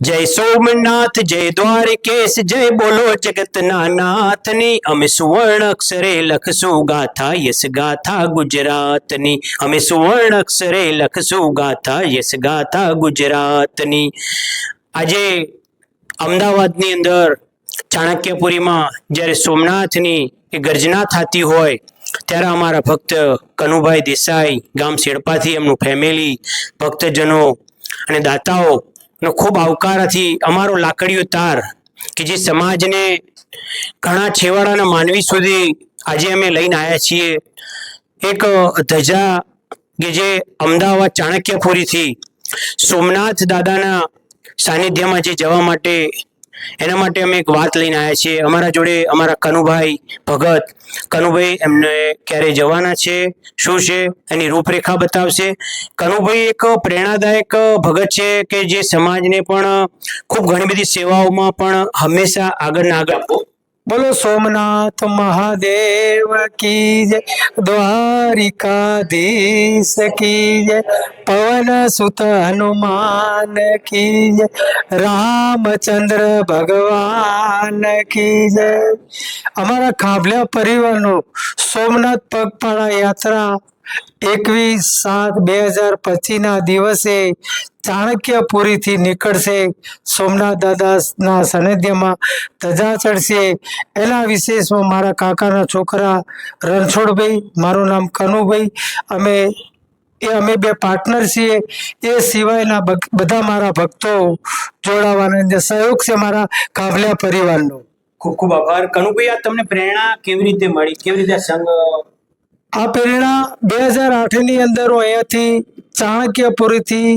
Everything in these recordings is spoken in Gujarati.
જય સોમનાથ, જય દ્વારકેશ, જય બોલો જગતના નાથની અમે સુવર્ણ અક્ષરે લખશું ગાથા યસ ગાથા ગુજરાતની. અમે સુવર્ણ અક્ષરે લખશું ગાથા યસ ગાથા ગુજરાતની. આજે અમદાવાદની અંદર ચાણક્યપુરીમાં જ્યારે સોમનાથની એ ગર્જના થતી હોય, ત્યારે અમારા ભક્ત કનુભાઈ દેસાઈ ગામ શેડપાથી એમનું ફેમિલી ભક્તજનો અને દાતાઓ નો ખૂબ આવકારથી અમારો લાકડીયો તાર કે જે સમાજને ઘણા છેવાડાના માનવી સુધી આજે અમે લઈને આવ્યા છીએ. એક ધજા કે જે અમદાવાદ ચાણક્યપુરીથી સોમનાથ દાદાના સાનિધ્યમાં જે જવા માટે એના માટે અમે એક વાત લઈને આવ્યા છીએ. અમારા જોડે અમારા કનુભાઈ, ભગત, કનુભાઈ એમને ક્યારે જવાના છે, શું છે, એની રૂપરેખા બતાવશે. કનુભાઈ એક પ્રેરણાદાયક ભગત છે કે જે સમાજને પણ ખૂબ ઘણી બધી સેવાઓમાં પણ હંમેશા આગળ ને આગળ બોલો સોમનાથ મહાદેવ કી જય, દ્વારિકાધીશ કી જય, પવન સુત હનુમાન કી જય, રામચંદ્ર ભગવાન કી જય. અમારા ખાભલા પરિવારનો સોમનાથ પગપાળા યાત્રા એકવીસ સાત બે હજાર પચીસના દિવસે ચાણક્યપુરીથી નીકળશે. સોમનાથ દાદાના સાનિધ્યમાં ધજા ચડશે. એના વિશેષમાં મારા કાકાના છોકરા રણછોડભાઈ, મારું નામ કનુભાઈ. અમે એ અમે બે પાર્ટનર છીએ. એ સિવાયના બધા મારા ભક્તો જોડાવાના જે સહયોગ છે મારા કાભલિયા પરિવારનો. ખૂબ ખૂબ આભાર. કનુભાઈ, આ તમને પ્રેરણા કેવી રીતે મળી? કેવી રીતે સંઘ આ પ્રેરણા બે હજાર આઠની અંદર હું અહીંયાથી ચાણક્યપુરીથી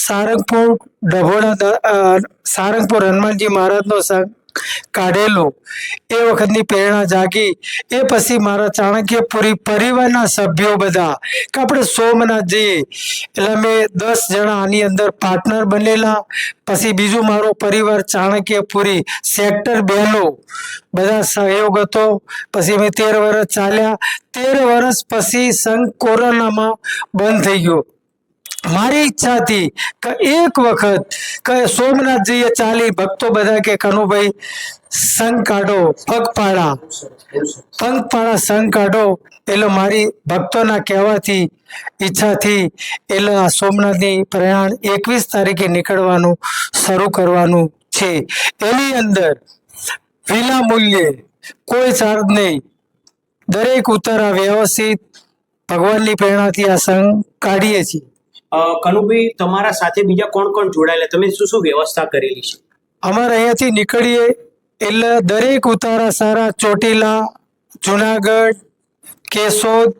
સારંગપુર ડભોડા સારંગપુર હનુમાનજી મહારાજનો સંઘ કાઢેલો. એ વખતની પ્રેરણા જાગી. એ પછી મારા ચાણક્યપુરી પરિવારના સભ્યો બધા કે આપણે સોમનાથ જઈએ એટલે અમે દસ જણા આની અંદર પાર્ટનર બનેલા. પછી બીજું મારો પરિવાર ચાણક્યપુરી સેક્ટર બેનો. બધા સહયોગ હતો. પછી અમે તેર વર્ષ ચાલ્યા. તેર વર્ષ પછી સંઘ કોરોનામાં બંધ થઈ ગયો. મારી ઈચ્છા હતી કે એક વખત કે સોમનાથ જઈએ ચાલી ભક્તો બધા કે કનુભાઈ, સંઘ કાઢો, પગપાળા. પગપાળા, સંઘ કાઢો. એટલે મારી ભક્તોના કહેવાથી, ઈચ્છાથી એટલે આ સોમનાથની પ્રયાણ એકવીસ તારીખે નીકળવાનું શરૂ કરવાનું છે. એની અંદર વિના મૂલ્યે કોઈ ચાર્જ નહીં. દરેક ઉતારા વ્યવસ્થિત ભગવાનની પ્રેરણાથી આ સંઘ કાઢીએ છીએ. કનુભાઈ, તમારા સાથે બીજા કોણ કોણ જોડાયેલા? તમે શું શું વ્યવસ્થા કરેલી છે? અમારે અહીંયાથી નીકળીએ એટલે દરેક ઉતારા સારા ચોટીલા, જુનાગઢ, કેશોદ,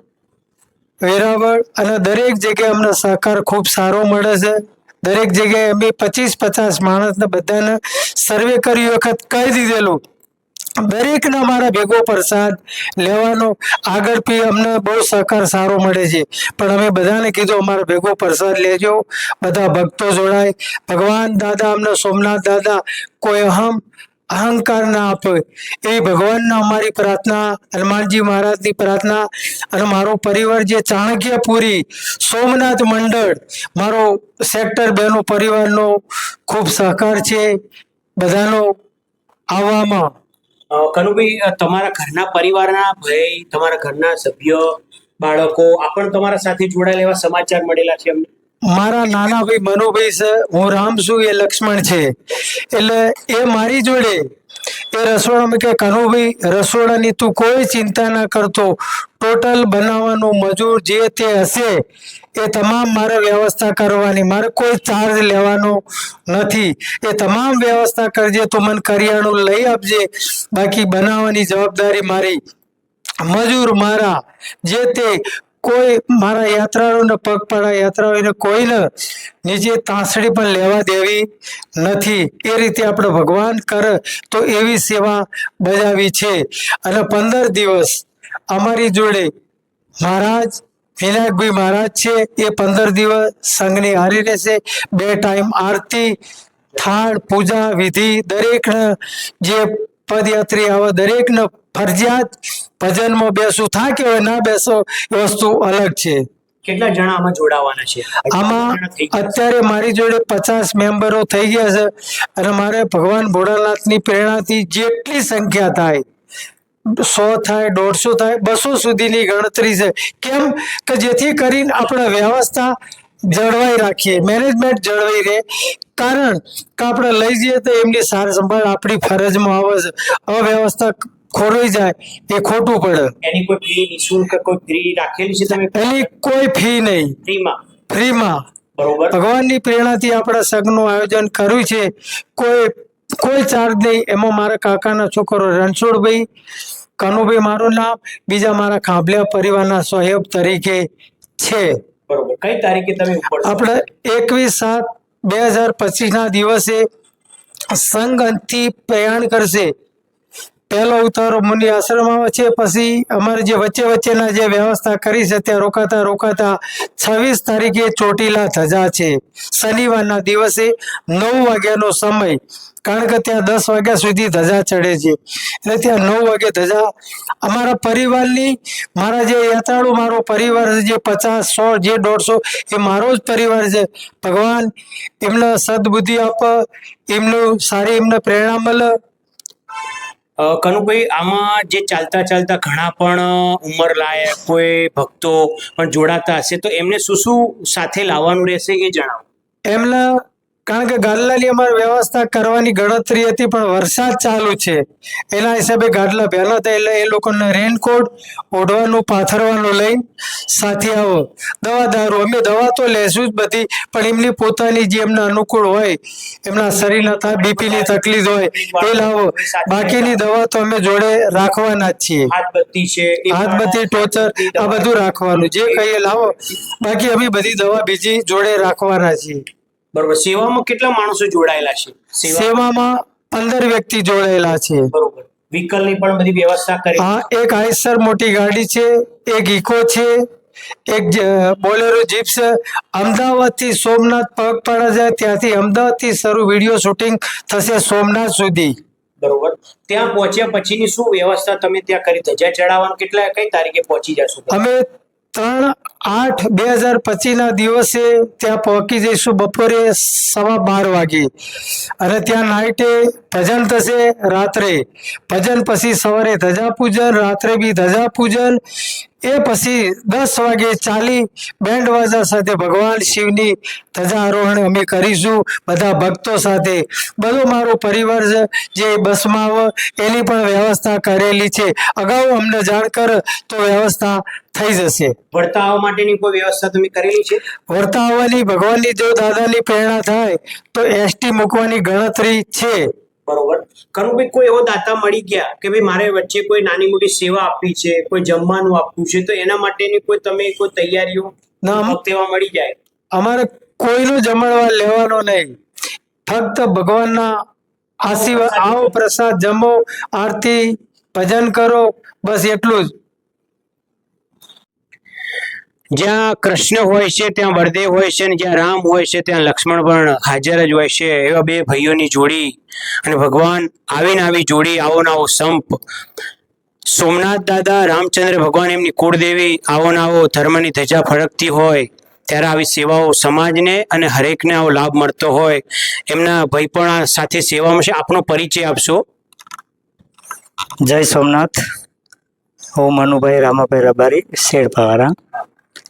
વેરાવળ અને દરેક જગ્યાએ અમને સહકાર ખૂબ સારો મળે છે. દરેક જગ્યાએ અમે પચીસ પચાસ માણસને બધાને સર્વે કરી વખત કહી દીધેલું દરેકને અમારા ભેગો પ્રસાદ લેવાનો. આગળ પી અમને બહુ સહકાર સારો મળે છે. પણ અમે બધાને કીધું, અમારો ભેગો પ્રસાદ લેજો. બધા ભક્તો જોડાય. ભગવાન દાદા અમને, સોમનાથ દાદા, કોઈ અહમ અહંકાર ના આપે એ ભગવાનના અમારી પ્રાર્થના, હનુમાનજી મહારાજની પ્રાર્થના અને મારો પરિવાર જે ચાણક્યપુરી સોમનાથ મંડળ, મારો સેક્ટર બેનો પરિવારનો ખૂબ સહકાર છે. બધાનો આવવામાં કનુભાઈ તમારા ઘરના પરિવારના ભાઈ, તમારા ઘરના સભ્ય, બાળકો, આ પણ તમારા સાથે જોડાયેલા એવા સમાચાર મળેલા છે અમને? મારા નાના ભાઈ મનુભાઈ છે, હું રામ છું, એ લક્ષ્મણ છે. એટલે એ મારી જોડે, એ રસોડામાં કે કનુભાઈ, રસોડાની તું કોઈ ચિંતા ના કરતો. ટોટલ બનાવવાનું મજૂર જે તે હશે એ તમામ મારે વ્યવસ્થા કરવાની, મારે કોઈ ચાર્જ લેવાનો નથી. એ તમામ વ્યવસ્થા કરજે તું મને કરિયાણું લઈ આપજે. બાકી બનાવવાની જવાબદારી મારી. મજૂર મારા, જે તે કોઈ મારા યાત્રાળુને, પગપાળા યાત્રાળુને કોઈને નીચે તાંસડી પણ લેવા દેવી નથી. એ રીતે આપણે ભગવાન કરે તો એવી સેવા બજાવી છે. અને પંદર દિવસ અમારી જોડે મહારાજ વિનાયકભાઈ મહારાજ છે એ પંદર દિવસ સંઘની હારી રહેશે. બે ટાઈમ આરતી થાળ પૂજા વિધિ દરેકને જે પદયાત્રી આવે દરેકને ફરજિયાત ભજનમાં બેસવું થાય કે ના બેસો એ વસ્તુ અલગ છે. કેટલા જણા આમાં જોડાવાના છે? આમાં? અત્યારે મારી જોડે પચાસ મેમ્બરો થઈ ગયા છે. અને મારે ભગવાન ભોળાનાથની પ્રેરણાથી જેટલી સંખ્યા થાય સો થાય દોઢસો થાય બસો સુધીની ગણતરી છે. કેમ કે જેથી કરીને આપણે વ્યવસ્થા જળવાઈ રાખીએ મેનેજમેન્ટ જળવાઈ રહે. કારણ કે આપણે લઈ જઈએ તો એમની સાર સંભાળ આપણી ફરજમાં આવે છે. અવ્યવસ્થા ખોરવાઈ જાય એ ખોટું પડે. એની કોઈ ફી નિઃશુલ્ક કોઈ ફી રાખેલી છે તમે? એની કોઈ ફી નહીં. ફ્રીમાં ફ્રીમાં બરોબર. ભગવાનની પ્રેરણાથી આપણે સગનું આયોજન કર્યું છે. કોઈ કોઈ ચાર્જ નહીં. એમાં મારા કાકાનો છોકરો રણછોડભાઈ કનુભાઈ મારું નામ બીજા મારા ખાંભલિયા પરિવારના સહયોગ તરીકે છે. કઈ તારીખે તમે આપણે એકવીસ સાત બે હજાર પચીસના દિવસે સંઘ અંતથી પ્રયાણ કરશે. પહેલો ઉતારો મુનિ આશ્રમમાં છે. પછી અમારે જે વચ્ચે વચ્ચેના જે વ્યવસ્થા કરી છે, ત્યાં રોકાતા રોકાતા છવ્વીસ તારીખે ચોટીલા ધજા છે. શનિવારના દિવસે નવ વાગ્યાનો સમય, કારણ કે ત્યાં દસ વાગ્યા સુધી ધજા ચડે છે. એટલે ત્યાં નવ વાગે ધજા. અમારા પરિવારની, મારા જે યાત્રાળુ, મારો પરિવાર છે, જે પચાસ સો જે દોઢસો, એ મારો જ પરિવાર છે. ભગવાન એમને સદબુદ્ધિ આપ, એમનું સારી એમને પ્રેરણા મળે કનુભાઈ, આમાં જે ચાલતા ચાલતા ઘણા પણ ઉંમર લાયક કોઈ ભક્તો પણ જોડાતા હશે, તો એમને શું શું સાથે લાવવાનું રહેશે એ જણાવો. એમને કારણ કે ગાદલાની અમારે વ્યવસ્થા કરવાની ગણતરી હતી પણ વરસાદ ચાલુ છે. એના હિસાબે ગાડલા વહેલા હતા એટલે એ લોકોને રેનકોટ ઓઢવાનું પાથરવાનું લઈ સાથે આવો. દવા દારૂ અમે દવા તો લેશું જ બધી પણ એમની પોતાની જે એમને અનુકૂળ હોય એમના શરીરના થાય બીપીની તકલીફ હોય એ લાવો. બાકીની દવા તો અમે જોડે રાખવાના જ છીએ. હાથ બધી હાથબત્તી ટોચર આ બધું રાખવાનું. જે કહીએ લાવો. બાકી અમે બધી દવા બીજી જોડે રાખવાના છીએ. બરોબર. સેવામાં કેટલા માણસો જોડાયેલા છે? સેવામાં પંદર વ્યક્તિ જોડાયેલા છે. બરોબર. વ્હીકલની પણ બધી વ્યવસ્થા કરી. હા એક આઈસર મોટી ગાડી છે એક ઇકો છે એક બોલેરો જીપ છે. અમદાવાદથી સોમનાથ પગપાળા જાય ત્યાંથી અમદાવાદથી શરૂ વીડિયો શૂટિંગ થશે સોમનાથ સુધી. બરોબર. ત્યાં પહોંચ્યા પછીની શું વ્યવસ્થા તમે ત્યાં કરી? ધજા ચડાવવાનું કેટલા કઈ તારીખે પહોંચી જશો? અમે ત્રણ આઠ બે હજાર પચીસના દિવસે ત્યાં પહોંચી જઈશું. બપોરે સવા બાર વાગે. અને ત્યાં નાઇટે ભજન થશે રાત્રે. ભજન પછી સવારે ધજા પૂજન રાત્રે બી ધજા પૂજન એ પછી દસ વાગે ચાલી બેન્ડ વાજા સાથે ભગવાન શિવની ધજા આરોહણ અમે કરીશું બધા ભક્તો સાથે. બધો મારો પરિવાર જે બસમાં આવે એની પણ વ્યવસ્થા કરેલી છે. અગાઉ અમને જાણ કર તો વ્યવસ્થા થઈ જશે. વળતા આવવા માટેની કોઈ વ્યવસ્થા તમે કરેલી છે? વર્તા આવવાની ભગવાનની જો દાદાની પ્રેરણા થાય તો એસટી મૂકવાની ગણતરી છે. બરોબર? ભાઈ કોઈ એવો દાતા મળી ગયા કે ભાઈ મારે વચ્ચે કોઈ નાની મોટી સેવા આપવી છે કોઈ જમવાનું આપવું છે તો એના માટેની કોઈ તમે કોઈ તૈયારીઓ ફક્ત મળી જાય? અમારે કોઈનું જમણવા લેવાનો નહીં. ફક્ત ભગવાનના આશીર્વાદ આવો પ્રસાદ જમો આરતી ભજન કરો બસ એટલું જ. જ્યાં કૃષ્ણ હોય છે, ત્યાં બળદેવ હોય છે અને જ્યાં રામ હોય છે, ત્યાં લક્ષ્મણ પણ હાજર જ હોય છે. એવા બે ભાઈઓની જોડી અને ભગવાન આવીને આવી જોડી, આવો ને આવો સંપ. સોમનાથ દાદા, રામચંદ્ર ભગવાન એમની કુળદેવી, આવો ને આવો ધર્મની ધજા ફરકતી હોય, ત્યારે આવી સેવાઓ સમાજને અને હરેકને આવો લાભ મળતો હોય. એમના ભાઈ પણ સાથે સેવામાં છે. આપનો પરિચય આપશો. જય સોમનાથ. હું મનુભાઈ રામાભાઈ રબારી શેડપાવાળા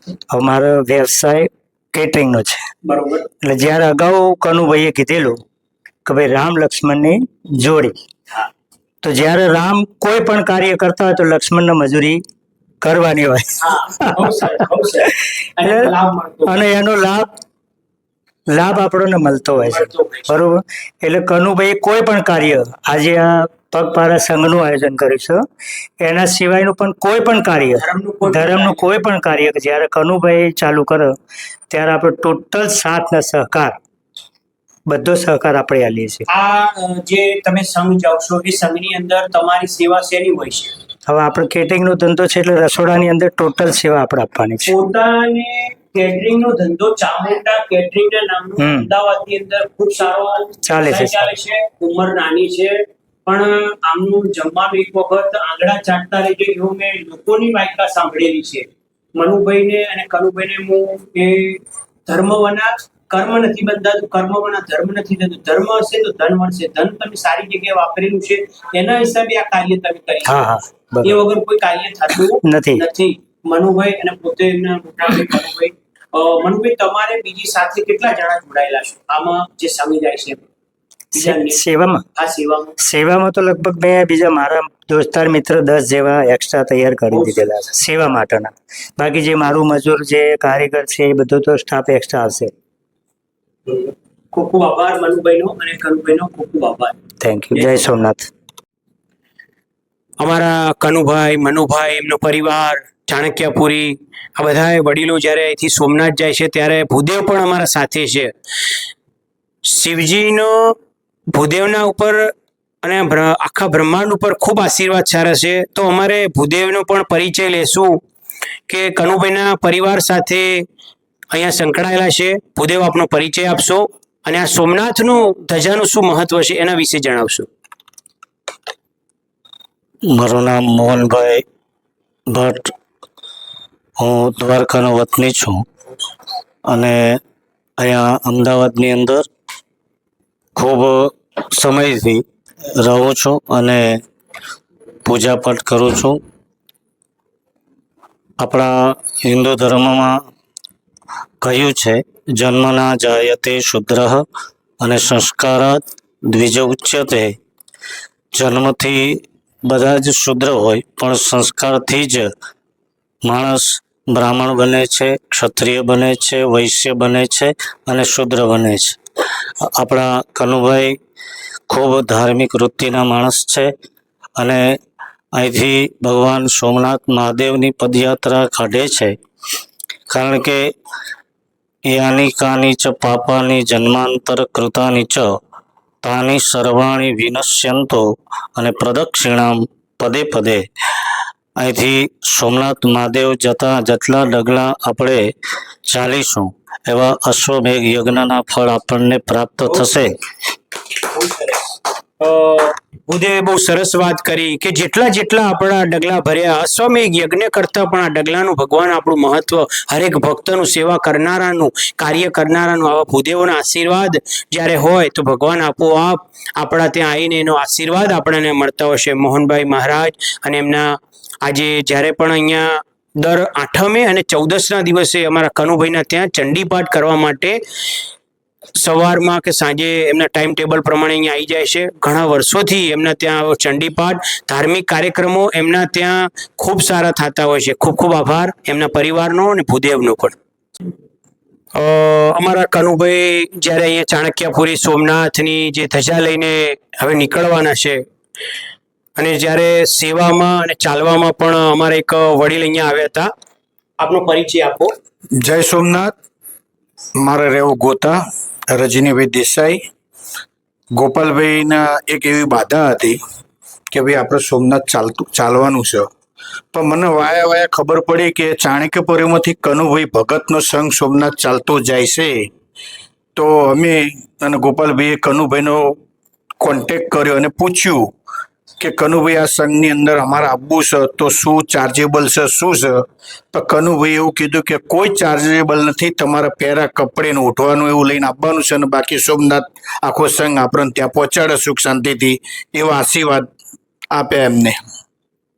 હવે મારો વ્યવસાય કેટરિંગનો છે. બરોબર. એટલે જ્યારે અગાઉ કનુભાઈએ કીધેલું કે ભાઈ રામ લક્ષ્મણની જોડી. તો જ્યારે રામ કોઈ પણ કાર્ય કરતા હોય તો લક્ષ્મણને મજૂરી કરવાની હોય. અને એનો લાભ લાભ આપણને મળતો હોય છે. મળતો હોય છે. બરોબર? એટલે કનુભાઈ કોઈ પણ કાર્ય આજે આ પગપાળા સંઘનું આયોજન કર્યું છે. એના સિવાયનું પણ કોઈ પણ કાર્ય ધર્મનું કોઈ પણ કાર્ય. જ્યારે કનુભાઈ ચાલુ કરે ત્યારે આપણે ટોટલ સાથના સહકાર બધો સહકાર આપણે આલીએ છીએ. આ જે તમે સંઘ જાઓ છો એ સંઘની અંદર તમારી સેવા શેની હોય છે? હવે આપણે કેટરિંગનો ધંધો છે એટલે રસોડાની અંદર ટોટલ સેવા આપણે આપવાની છે. પોતાને કેટરિંગ નો ધંધો ચામુંડા કેટરિંગ ના નામનું હમ. અમદાવાદની અંદર ખૂબ સારો ચાલે છે, ચાલે છે ઉંમર નાની છે પણ આમનું જમવાનું એક વખત આંગળા ચાટતા રહેજો એવું મેં લોકોની વાયકા સાંભળેલી છે. મનુભાઈને અને કનુભાઈને હું એ ધર્મવના કર્મ નથી બંધાતું કર્મવના ધર્મ નથી થતું. ધર્મ હશે તો ધન મળશે ધન તમે સારી જગ્યાએ વાપરેલું છે એના હિસાબે આ કાર્ય તમે કરી. એ વગર કોઈ કાર્ય થતું નથી. નથી. મનુભાઈ અને પોતે એમના મોટાભાઈ મનુભાઈ મનુભાઈ તમારે બીજી સાથે કેટલા જણા જોડાયેલા છો? આમાં જે સંઘ જાય છે. સેવામાં? આ સેવામાં. સેવામાં તો લગભગ મેં બીજા મારા દોસ્તાર મિત્ર દસ જેવા એક્સ્ટ્રા તૈયાર કરી દીધેલા છે. સેવા માટેના. બાકી જે મારું મજૂર જે કારીગર છે એ બધો તો સ્ટાફ એક્સ્ટ્રા આવશે ખૂબ ખૂબ આભાર મનુભાઈનો અને કનુભાઈનો ખૂબ ખૂબ આભાર. થેન્ક યુ જય સોમનાથ. અમારા કનુભાઈ મનુભાઈ એમનો પરિવાર ચાણક્યપુરી આ બધા વડીલો જ્યારે અહીંથી સોમનાથ જાય છે ત્યારે ભૂદેવ પણ અમારા સાથે છે. શિવજીનો ભૂદેવના ઉપર અને આખા બ્રહ્માંડ ઉપર ખૂબ આશીર્વાદ સારા છે. તો અમારે ભૂદેવનો પણ પરિચય લેશું કે કનુભાઈના પરિવાર સાથે અહીંયા સંકળાયેલા છે. ભૂદેવ આપનો પરિચય આપશો અને આ સોમનાથનું ધજાનું શું મહત્વ છે એના વિશે જણાવશો. મારું નામ મોહનભાઈ ભટ્ટ. હું દ્વારકાનો વતની છું અને અહીંયા અમદાવાદની અંદર ખૂબ સમયથી રહું છું અને પૂજાપાઠ કરું છું. આપણા હિન્દુ ધર્મમાં કહ્યું છે, જન્મના જાયતે શુદ્ર અને સંસ્કારાત દ્વિજ ઉચ્યતે. જન્મથી બધા જ શુદ્ર હોય, પણ સંસ્કારથી જ માણસ બ્રાહ્મણ બને છે, ક્ષત્રિય બને છે, વૈશ્ય બને છે અને શુદ્ર બને છે. આપણા કનુભાઈ ખૂબ ધાર્મિક વૃત્તિના માણસ છે અને અહીંથી ભગવાન સોમનાથ મહાદેવની પદયાત્રા કાઢે છે. કારણ કે યાની કાની ચ પાપાની જન્માંતર કૃતાની ચ તાની સર્વાણી વિનશ્યંતો અને પ્રદક્ષિણામ પદે પદે અહીંથી સોમનાથ મહાદેવ જતા જેટલા ડગલા આપણે ચાલીશું એવા અશ્વમેઘ યજ્ઞના ફળ આપણને પ્રાપ્ત થશે. ભૂદેવે બહુ સરસ વાત કરી કે જેટલા જેટલા આપણા ડગલા ભર્યા અશ્વમેઘ યજ્ઞ કરતા પણ આ ડગલાનું ભગવાન આપણું મહત્વ હરેક ભક્તનું સેવા કરનારાનું કાર્ય કરનારાનું આવા ભૂદેવોના આશીર્વાદ જ્યારે હોય તો ભગવાન આપોઆપ આપણા ત્યાં આવીને એનો આશીર્વાદ આપણને મળતા હોય છે. મોહનભાઈ મહારાજ અને એમના આજે જ્યારે પણ અહીંયા દર આઠમે અને ચૌદસના દિવસે અમારા કનુભાઈના ત્યાં ચંડીપાઠ કરવા માટે સવારમાં કે સાંજે એમના ટાઈમ ટેબલ પ્રમાણે અહીંયા આવી જાય છે. ઘણા વર્ષોથી એમના ત્યાં ચંડીપાઠ, ધાર્મિક કાર્યક્રમો એમના ત્યાં ખૂબ સારા થતા હોય છે. ખૂબ ખૂબ આભાર એમના પરિવારનો અને ભૂદેવનો પણ. અમારા કનુભાઈ જ્યારે અહીંયા ચાણક્યપુરી સોમનાથની જે ધજા લઈને હવે નીકળવાના છે અને જ્યારે સેવામાં અને ચાલવામાં પણ અમારા એક વડીલ અહીંયા આવ્યા હતા, આપનો પરિચય આપો. જય સોમનાથ. મારે રહેવું ગોતા, રજનીભાઈ દેસાઈ. ગોપાલભાઈના એક એવી બાધા હતી કે ભાઈ આપણે સોમનાથ ચાલતું, ચાલવાનું છે. પણ મને વાયા વાયા ખબર પડી કે ચાણક્યપુરીમાંથી કનુભાઈ ભગતનો સંઘ સોમનાથ ચાલતો જાય છે. તો અમે અને ગોપાલભાઈએ કનુભાઈનો કોન્ટેક કર્યો અને પૂછ્યું કે કનુભાઈ આ સંઘની અંદર અમારે આવવું છે, તો શું ચાર્જેબલ છે, શું છે? તો કનુભાઈ એવું કીધું કે કોઈ ચાર્જેબલ નથી, તમારા પહેરા કપડેને ઉઠવાનું એવું લઈને આપવાનું છે અને બાકી સોમનાથ આખો સંઘ આપણને ત્યાં પહોંચાડે સુખ શાંતિથી, એવા આશીર્વાદ આપ્યા એમને.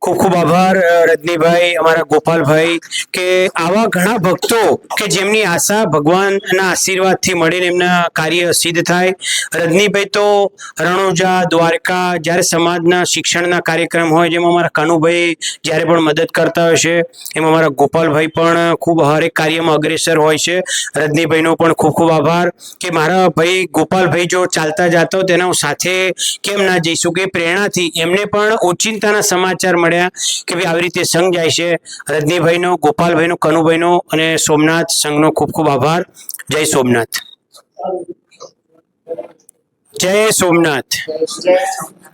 ખૂબ ખૂબ આભાર રજનીભાઈ, અમારા ગોપાલભાઈ, કે આવા ઘણા ભક્તો કે જેમની આશા ભગવાનના આશીર્વાદથી મળીને એમના કાર્ય સિદ્ધ થાય. રજનીભાઈ તો રણુજા, દ્વારકા, જ્યારે સમાજના શિક્ષણના કાર્યક્રમ હોય, જેમાં અમારા કાનુભાઈ જ્યારે પણ મદદ કરતા હોય છે, એમાં અમારા ગોપાલભાઈ પણ ખૂબ હરેક કાર્યમાં અગ્રેસર હોય છે. રજનીભાઈનો પણ ખૂબ ખૂબ આભાર. કે મારા ભાઈ ગોપાલભાઈ જો ચાલતા જતા, તેના હું સાથે કેમ ના જઈશું? કે પ્રેરણાથી એમને પણ ઓચિંતાના સમાચાર મળ્યા કે ભાઈ આવી રીતે સંઘ જાય છે. રજનીભાઈનો, ગોપાલભાઈનો, કનુભાઈનો અને સોમનાથ સંઘનો ખૂબ ખૂબ આભાર. જય સોમનાથ. જય સોમનાથ.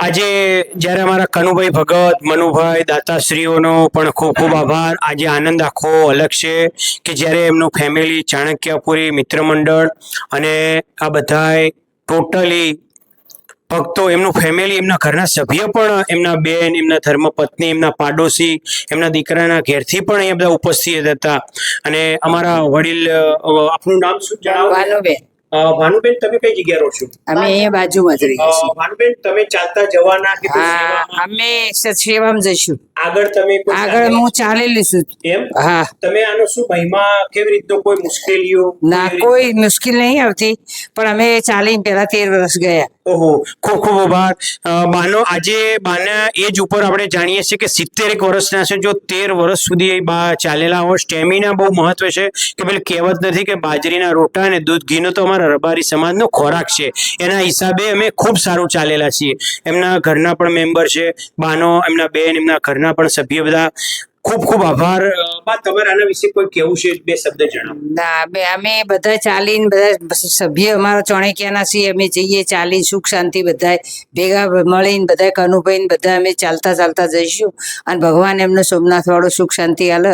આજે જ્યારે અમારા કનુભાઈ ભગત, મનુભાઈ, દાતાશ્રીઓનો પણ ખૂબ ખૂબ આભાર. આજે આનંદ આખો અલગ છે કે જ્યારે એમનું ફેમિલી ચાણક્યપુરી મિત્ર મંડળ અને આ બધાએ ટોટલી ભક્તો એમનું ફેમિલી એમના ઘરના સભ્ય પણ એમના બેન એમના ધર્મપત્ની એમના પાડોશી એમના દીકરાના ઘેરથી પણ અહીંયા બધા ઉપસ્થિત હતા. અને અમારા વડીલ આપનું નામ શું જણાવો? ભાનુબેન. ભાનુબેન તમે કઈ જગ્યા રહો છો? અમે અહીંયા બાજુમાં જ રહીએ છીએ. ભાનુબેન તમે ચાલતા જવાના કે? અમે સેવામાં જઈશું. આગળ તમે આગળ હું ચાલેલી છું. એમ? હા. તમે આનો શું મહિમા કેવી રીતનો કોઈ મુશ્કેલીઓ? ના કોઈ મુશ્કેલ નહીં આવતી. પણ અમે ચાલીને પહેલા તેર વર્ષ ગયા. ઓહો આભાર. અ, બાનો આજે બાના એજ ઉપર આપણે જાણીએ છીએ કે સિત્તેર એક વર્ષના છે જો તેર વર્ષ સુધી બા ચાલેલા હોય સ્ટેમિના બહુ મહત્વ છે કે પેલી કહેવત નથી કે બાજરીના રોટા અને દૂધ ઘીનો તો અમારા રબારી સમાજનો ખોરાક છે. એના હિસાબે અમે ખૂબ સારું ચાલેલા છીએ. એમના ઘરના પણ મેમ્બર છે બાનો એમના બેન એમના ઘરના પણ સભ્ય બધા. ખૂબ ખૂબ આભાર. બા તમારે આના વિશે કોઈ કેવું છે? બે શબ્દ જણાવો. ના બે અમે બધા ચાલીને બધા સભ્ય અમારા ચોણેકિયાના છીએ. અમે જઈએ ચાલી સુખ શાંતિ બધા ભેગા મળીને બધા કનુભાઈને બધા અમે ચાલતા ચાલતા જઈશું. અને ભગવાન એમને સોમનાથ વાળો સુખ શાંતિ હાલ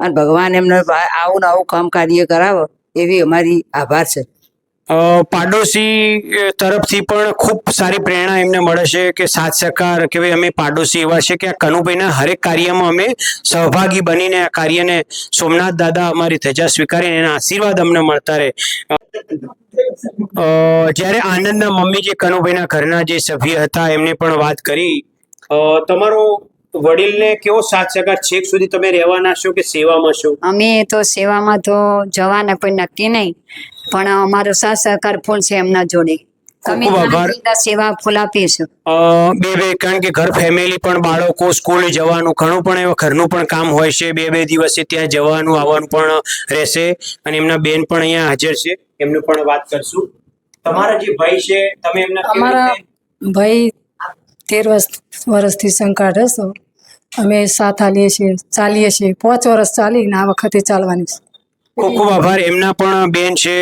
અને ભગવાન એમને આવું ને આવું કામ કાર્ય કરાવો એવી અમારી આભાર છે. પાડોશી તરફથી પણ ખૂબ સારી પ્રેરણા એમને મળે છે કે સાથ સહકાર કે ભાઈ અમે પાડોશી એવા છે કે આ કનુભાઈના હરેક કાર્યમાં અમે સહભાગી બનીને આ કાર્યને સોમનાથ દાદા અમારી ધજા સ્વીકારીને એના આશીર્વાદ અમને મળતા રહે. જ્યારે આનંદના મમ્મી જે કનુભાઈના ઘરના જે સભ્ય હતા એમને પણ વાત કરી તમારો વડીલને કેવો સાથ સહકાર છેક સુધી તમે રહેવાના છો કે સેવામાં છો? અમે તો સેવામાં તો જવાના કોઈ નક્કી નહીં. પણ અમારો સાથ સહકાર ફૂલ છે એમના જોડે. તમે સેવા ફૂલ આપીશું છો. બે બે કારણ કે ઘર ફેમિલી પણ બાળકો સ્કૂલ જવાનું ઘણું પણ એવા ઘરનું પણ કામ હોય છે. બે બે દિવસે ત્યાં જવાનું આવવાનું પણ રહેશે. અને એમના બેન પણ અહીંયા હાજર છે. એમનું પણ વાત કરશું. તમારા જે ભાઈ છે તમે એમના અમારા ભાઈ તેર વર્ષ વર્ષથી શંકા રહેશો અમે સાથ આલીએ છીએ ચાલીએ છીએ. પાંચ વર્ષ ચાલીને આ વખતે ચાલવાની છે. ખૂબ ખૂબ આભાર. એમના પણ બેન છે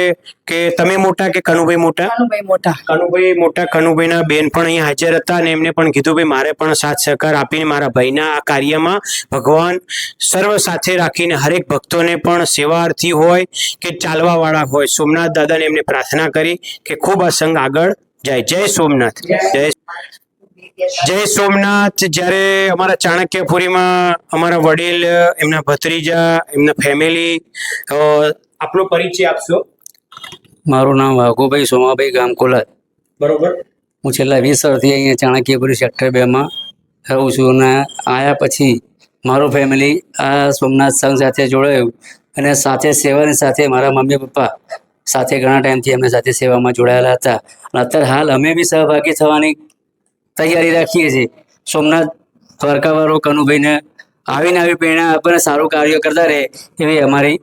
કે તમે મોટા કે કનુભાઈ મોટા? ભાઈ મોટા. કનુભાઈ મોટા કનુભાઈના બેન પણ અહીંયા હાજર હતા અને એમને પણ કીધું ભાઈ મારે પણ સાથ સહકાર આપીને મારા ભાઈના આ કાર્યમાં ભગવાન સર્વ સાથે રાખીને હરેક ભક્તોને પણ સેવાર્થી હોય કે ચાલવાવાળા હોય. સોમનાથ દાદાને એમને પ્રાર્થના કરી કે ખૂબ આ સંઘ આગળ જાય. જય સોમનાથ. જય જય સોમનાથ. જ્યારે અમારા ચાણક્યપુરીમાં અમારા વડીલ એમના ભત્રીજા એમના ફેમિલી આપનો પરિચય આપશો? મારું નામ વાઘુભાઈ સોમાભાઈ ગામકોલા બરોબર. હું છેલ્લા વીસ વર્ષથી અહીંયા ચાણક્યપુરી સેક્ટર બેમાં રહું છું અને આવ્યા પછી મારું ફેમિલી આ સોમનાથ સંઘ સાથે જોડાયું અને સાથે સેવાની સાથે મારા મમ્મી પપ્પા સાથે ઘણા ટાઈમથી અમે સાથે સેવામાં જોડાયેલા હતા. અને અત્યારે હાલ અમે બી સહભાગી થવાની તૈયારી રાખીએ છીએ. સોમનાથ દ્વારકાવાળો કનુભાઈને આવીને આવી પ્રેરણા આપણને સારું કાર્ય કરતા રહે એવી અમારી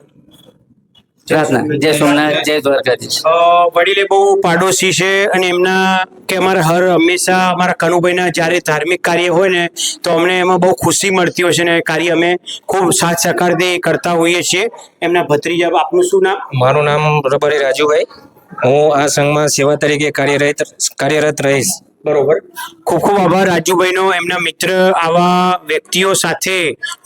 પ્રાર્થના. જય સોમનાથ જય દ્વારકાધીશ. અ, વડીલે બહુ પાડોશી છે અને એમના કે અમારા હર હંમેશા અમારા કનુભાઈના જ્યારે ધાર્મિક કાર્ય હોય ને તો અમને એમાં બહુ ખુશી મળતી હોય છે ને કાર્ય અમે ખૂબ સાથ સહકારથી કરતા હોઈએ છીએ. એમના ભત્રીજા આપનું શું નામ? મારું નામ રબારી રાજુભાઈ. હું આ સંઘમાં સેવા તરીકે કાર્યરત કાર્યરત રહીશ. બરોબર. ખૂબ ખૂબ આભાર રાજુભાઈનો. એમના મિત્ર આવા વ્યક્તિઓ સાથે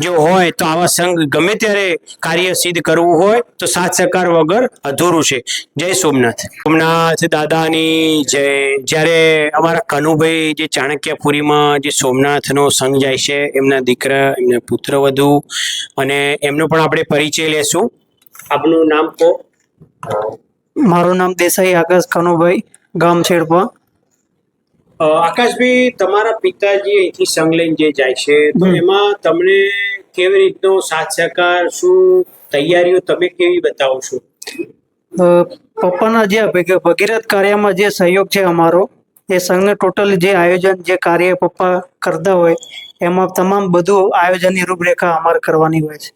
જો હોય તો આવા સંઘ ગમે ત્યારે કાર્ય સિદ્ધ કરવું હોય તો સાથ સહકાર વગર અધૂરું છે. જય સોમનાથ. સોમનાથ દાદાની જય જ્યારે અમારા કનુભાઈ જે ચાણક્યપુરીમાં જે સોમનાથનો સંઘ જાય છે એમના દીકરા એમના પુત્રવધુ અને એમનો પણ આપણે પરિચય લેશું. આપનું નામ કહો. મારું નામ દેસાઈ આકાશ કનુભાઈ ગામ છેડપા. આકાશભાઈ તમારા પિતાજી અહીંથી સંઘ લઈને જે જાય છે તો એમાં તમને કેવી રીતનો સાથ સહકાર શું તૈયારીઓ તમે કેવી બતાવો છો? પપ્પાના જે ભગી- ભગીરથ કાર્યમાં જે સહયોગ છે અમારો એ સંઘને ટોટલ જે આયોજન જે કાર્ય પપ્પા કરતા હોય એમાં તમામ બધું આયોજનની રૂપરેખા અમારે કરવાની હોય છે.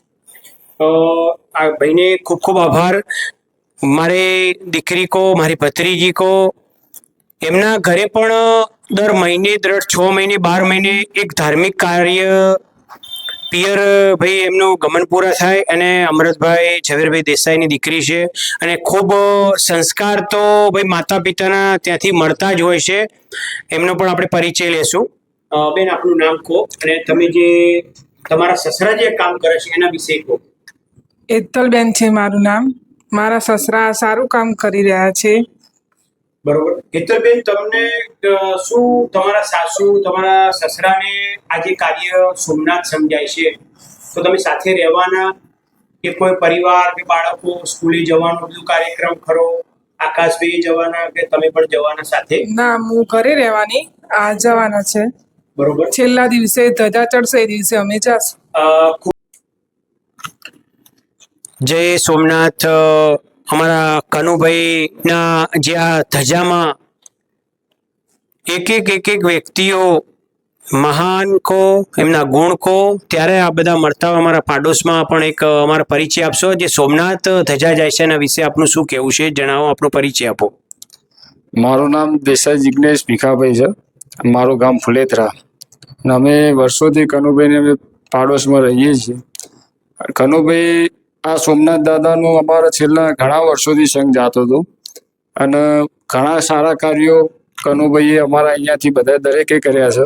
આ ભાઈને ખૂબ ખૂબ આભાર. મારે દીકરી કો મારી ભત્રીજી કો એમના ઘરે પણ દર મહિને, દર છ મહિને, બાર મહિને એક ધાર્મિક કાર્ય પિયર ભાઈ એમનું ગમન પૂરા થાય અને અમૃતભાઈ ઝવેરભાઈ દેસાઈની દીકરી છે. અને ખૂબ સંસ્કાર તો ભાઈ માતા પિતાના ત્યાંથી મળતા જ હોય છે. એમનો પણ આપણે પરિચય લેશું. બેન, આપનું નામ કહો અને તમે જે તમારા સસરા જે કામ કરે છે, એના વિશે કહો. એતલબેન છે મારું નામ. મારા સસરા સારું કામ કરી રહ્યા છે. બરોબર. હેતલબેન તમને શું તમારા સાસુ તમારા સસરાને આ જે કાર્ય સોમનાથ સમજાય છે? તો તમે સાથે રહેવાના કે કોઈ પરિવાર કે બાળકો સ્કૂલે જવાનો બધું કાર્યક્રમ ખરો? આકાશભાઈ જવાના કે તમે પણ જવાના સાથે? ના હું ઘરે રહેવાની આ જવાના છે. બરોબર. છેલ્લા દિવસે ધજા ચડશે એ દિવસે અમે જાશું. જય સોમનાથ અમારા કનુભાઈના જે આ ધજામાં એક એક એક એક વ્યક્તિઓ મહાન કો, એમના ગુણ કો, ત્યારે આ બધા મળતા હોય. અમારા પાડોશમાં પણ એક, અમારા પરિચય આપશો. જે સોમનાથ ધજા જાય છે એના વિશે આપનું શું કહેવું છે જણાવો, આપણો પરિચય આપો. મારું નામ દેસાઈ જિજ્ઞેશ ભીખાભાઈ છે. મારું ગામ ફુલેતરા. અમે વર્ષોથી કનુભાઈને અમે પાડોશમાં રહીએ છીએ. કનુભાઈ આ સોમનાથ દાદાનું અમારા છેલ્લા ઘણા વર્ષોથી સંઘ જાતો હતો. અને ઘણા સારા કાર્યો કનુભાઈએ અમારા અહીંયાથી બધા દરેકે કર્યા છે.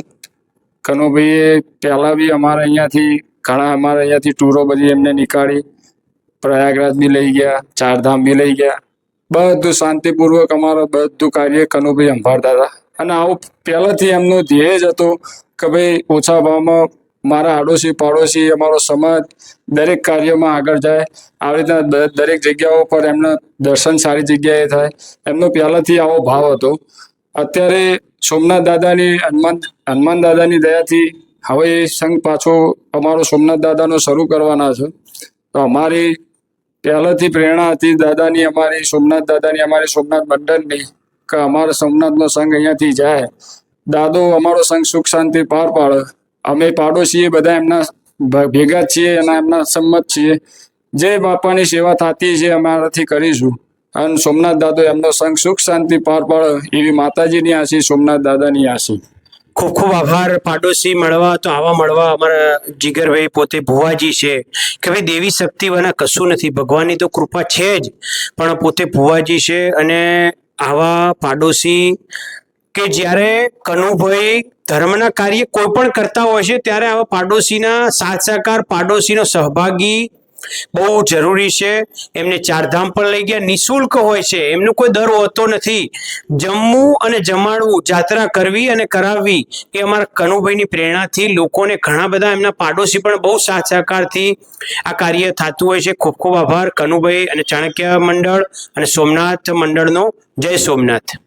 કનુભાઈએ પહેલાં બી અમારા અહીંયાથી ઘણા અમારા અહીંયાથી ટૂરો બધી એમને નીકાળી, પ્રયાગરાજ બી લઈ ગયા, ચારધામ બી લઈ ગયા. બધું શાંતિપૂર્વક અમારું બધું કાર્ય કનુભાઈ સંભાળતા હતા. અને આવું પહેલાંથી એમનો ધ્યેય જ હતો કે ભાઈ ઓછા ભાવમાં મારા આડોશી પાડોશી, અમારો સમાજ દરેક કાર્યમાં આગળ જાય. આવી રીતના દરેક જગ્યાઓ પર એમના દર્શન સારી જગ્યાએ થાય. એમનો પહેલાંથી આવો ભાવ હતો. અત્યારે સોમનાથ દાદાની હનુમાન હનુમાન દાદાની દયાથી હવે એ સંઘ પાછો અમારો સોમનાથ દાદાનો શરૂ કરવાના છે. તો અમારી પહેલાંથી પ્રેરણા હતી દાદાની અમારી, સોમનાથ દાદાની અમારી સોમનાથ મંડળની કે અમારો સોમનાથનો સંઘ અહીંયાથી જાય. દાદો અમારો સંઘ સુખ શાંતિ પાર પાડે. અમે પાડોશીએ બધા એમના ભેગા છીએ અને એમના સંમત છીએ. જે બાપાની સેવા થતી છે અમારાથી કરીશું. અને સોમનાથ દાદો એમનો સંઘ સુખ શાંતિ પાર પાડે એવી માતાજીની આશી, સોમનાથ દાદાની આશી. ખૂબ ખૂબ આભાર. પાડોશી મળવા તો આવા મળવા અમારા જીગરભાઈ પોતે ભુવાજી છે કે ભાઈ દેવી શક્તિ વના કશું નથી. ભગવાનની તો કૃપા છે જ, પણ પોતે ભુવાજી છે અને આવા પાડોશી કે જ્યારે કનુભાઈ ધર્મના કાર્ય કોઈ પણ કરતા હોય છે, ત્યારે આવા પાડોશીના સાથ સહકાર, પાડોશીનો સહભાગી બહુ જરૂરી છે. એમને ચારધામ પણ લઈ ગયા. નિઃશુલ્ક હોય છે. એમનો કોઈ દર હોતો નથી. જમવું અને જમાડવું, જાત્રા કરવી અને કરાવવી એ અમારા કનુભાઈની પ્રેરણાથી લોકોને ઘણા બધા એમના પાડોશી પણ બહુ સાથ સહકારથી આ કાર્ય થતું હોય છે. ખૂબ ખૂબ આભાર કનુભાઈ અને ચાણક્ય મંડળ અને સોમનાથ મંડળનો. જય સોમનાથ.